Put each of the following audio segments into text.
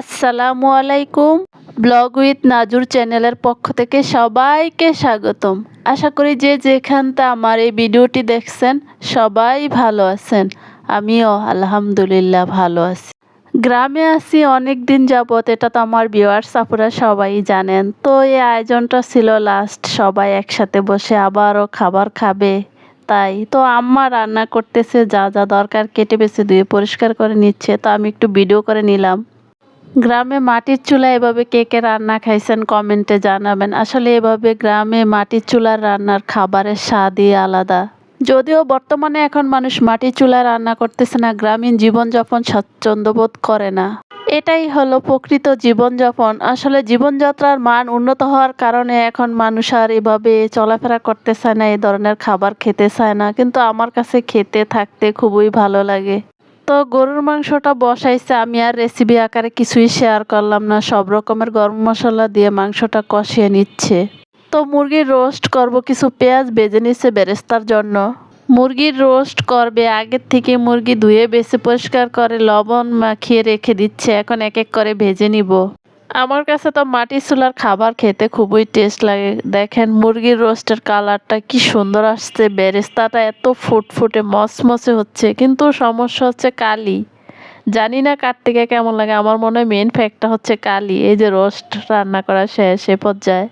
আসসালামু আলাইকুম। Blog with নাজুর চ্যানেলের পক্ষ থেকে সবাইকে স্বাগতম। আশা করি যে যেখানটা আমার এই ভিডিওটি দেখছেন, সবাই ভালো আছেন। আমিও আলহামদুলিল্লাহ ভালো আছি। গ্রামে আছি, অনেক দিন যাবত এটা তো আমার ভিউয়ার্স আপুরা সবাই জানেন। তো এই আয়োজনটা ছিল লাস্ট সবাই একসাথে বসে আবারও খাবার খাবে। তাই, তো আম্মা রান্না করতেছে, যা যা দরকার, কেটে বেছে ধুয়ে পরিষ্কার করে নিচ্ছে। তো আমি একটু ভিডিও করে নিলাম। গ্রামে মাটির চুলা এভাবে কে কে রান্না খাইছেন কমেন্টে জানাবেন। আসলে এভাবে গ্রামে মাটির চুলার রান্নার খাবারের স্বাদই আলাদা। যদিও বর্তমানে এখন মানুষ মাটির চুলায় রান্না করতেছে না, গ্রামীণ জীবনযাপন স্বাচ্ছন্দ্যবোধ করে না। এটাই হলো প্রকৃত জীবনযাপন। আসলে জীবনযাত্রার মান উন্নত হওয়ার কারণে এখন মানুষ আর এভাবে চলাফেরা করতে চায় না এই ধরনের খাবার খেতে চায় না। কিন্তু আমার কাছে খেতে থাকতে খুবই ভালো লাগে। তো গরুর মাংসটা বসাইছে, আমি আর রেসিপি আকারে কিছুই শেয়ার করলাম না। সব রকমের গরম মশলা দিয়ে মাংসটা কষিয়ে নিচ্ছে। তো মুরগির রোস্ট করব কিছু পেঁয়াজ বেজে নিচ্ছে বেরেস্তার জন্য। মুরগির রোস্ট করবে আগের থেকে মুরগি ধুয়ে বেশি পরিষ্কার করে লবণ মাখিয়ে রেখে দিচ্ছে, এখন এক এক করে ভেজে নিব। আমার কাছে তো মাটি চুলার খাবার খেতে খুবই টেস্ট লাগে। দেখেন মুরগির রোস্টের কালারটা কি সুন্দর আসছে, বেরেস্তাটা এত ফুটফুটে মসমসে হচ্ছে। কিন্তু সমস্যা হচ্ছে কালি। জানি না কার থেকে কেমন লাগে, আমার মনে হয় মেন ফ্যাক্টটা হচ্ছে কালি। এই যে রোস্ট রান্না করা শেষ, এ পর্যায়ে।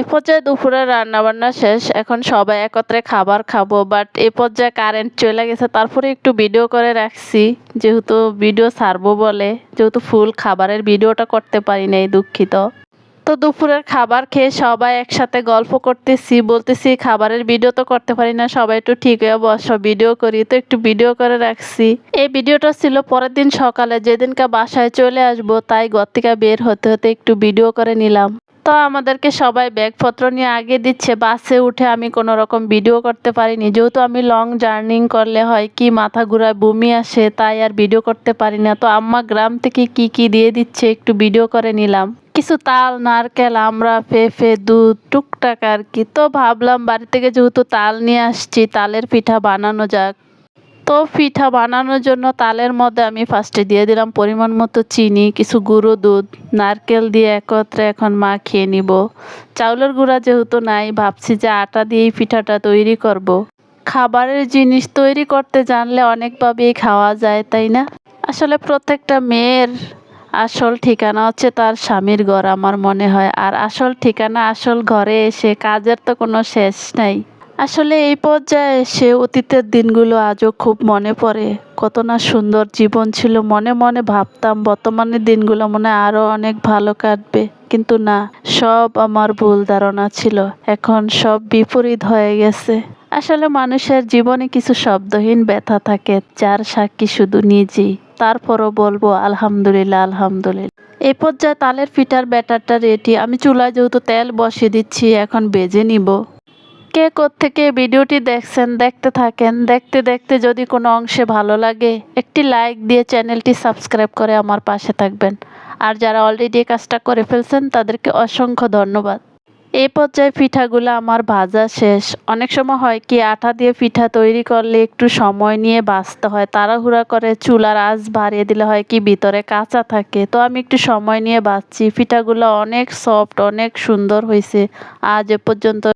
এ পর্যায়ে দুপুরে রান্না বান্না শেষ। এখন সবাই একত্রে খাবার খাব বাট এ পর্যায়ে কারেন্ট চলে গেছে। তারপরে একটু ভিডিও করে রাখছি। যেহেতু ভিডিও ছাড়বো বলে, যেহেতু ফুল খাবারের ভিডিওটা করতে পারি নাই, দুঃখিত। তো দুপুরের খাবার খেয়ে সবাই একসাথে গল্প করতেছি, বলতেছি, খাবারের ভিডিও তো করতে পারি না, সবাই একটু ঠিক হয়ে বসো ভিডিও করি। তো একটু ভিডিও করে রাখছি। এই ভিডিওটা ছিল পরের দিন সকালে, যেদিনকে বাসায় চলে আসব, তাই ঘর থেকে বের হতে হতে একটু ভিডিও করে নিলাম। তো আমাদেরকে সবাই ব্যাগপত্র নিয়ে আগে দিচ্ছে। বাসে উঠে আমি কোনো রকম ভিডিও করতে পারিনি। যেহেতু আমি লং জার্নিং করলে হয় কি মাথা ঘুরায় বমি আসে, তাই আর ভিডিও করতে পারি না তো আম্মা গ্রাম থেকে কি কি দিয়ে দিচ্ছে একটু ভিডিও করে নিলাম। কিছু তাল, নারকেল, আমরা পেঁপে দুধ, টুকটাক আর কি। তো ভাবলাম বাড়ি থেকে যেহেতু তাল নিয়ে আসছি, তালের পিঠা বানানো যাক। তো পিঠা বানানোর জন্য তালের মধ্যে আমি ফার্স্টে দিয়ে দিলাম পরিমাণ মতো চিনি, কিছু গুঁড়ো দুধ, নারকেল দিয়ে একত্রে এখন মাখিয়ে নিব। চাউলের গুঁড়া যেহেতু নাই, ভাবছি যে আটা দিয়েই পিঠাটা তৈরি করব। খাবারের জিনিস তৈরি করতে জানলে অনেকভাবেই খাওয়া যায়, তাই না? আসলে প্রত্যেকটা মেয়ের আসল ঠিকানা হচ্ছে তার স্বামীর ঘর, আমার মনে হয়। আর আসল ঠিকানা, আসল ঘরে এসে কাজের তো কোনো শেষ নাই। আসলে এই পর্যায়ে সে অতীতের দিনগুলো আজও খুব মনে পড়ে। কত না সুন্দর জীবন ছিল, মনে মনে ভাবতাম বর্তমানের দিনগুলো মনে আরও অনেক ভালো কাটবে। কিন্তু না, সব আমার ভুল ধারণা ছিল। এখন সব বিপরীত হয়ে গেছে। আসলে মানুষের জীবনে কিছু শব্দহীন ব্যথা থাকে, যার সাক্ষী শুধু নিজেই। তারপরও বলব, আলহামদুলিল্লাহ আলহামদুলিল্লাহ। এই পর্যায়ে তালের পিঠার ব্যাটারটা রেডি আমি চুলায় যেহেতু তেল বসিয়ে দিচ্ছি, এখন বেজে নিব। কে থেকে ভিডিওটি দেখছেন, দেখতে থাকেন, দেখতে দেখতে যদি কোনো অংশে ভালো লাগে, একটি লাইক দিয়ে চ্যানেলটি সাবস্ক্রাইব করে আমার পাশে থাকবেন। আর যারা অলরেডি কাজটা করে ফেলছেন, তাদেরকে অসংখ্য ধন্যবাদ। এই পর্যায়ে পিঠাগুলো আমার ভাজা শেষ। অনেক সময় হয় কি, আটা দিয়ে পিঠা তৈরি করলে একটু সময় নিয়ে বাঁচতে হয়, তাড়াহুড়া করে চুলার আঁচ বাড়িয়ে দিলে হয় কি, ভিতরে কাঁচা থাকে। তো আমি একটু সময় নিয়ে বাঁচছি পিঠাগুলো অনেক সফট অনেক সুন্দর হয়েছে আজ এ পর্যন্ত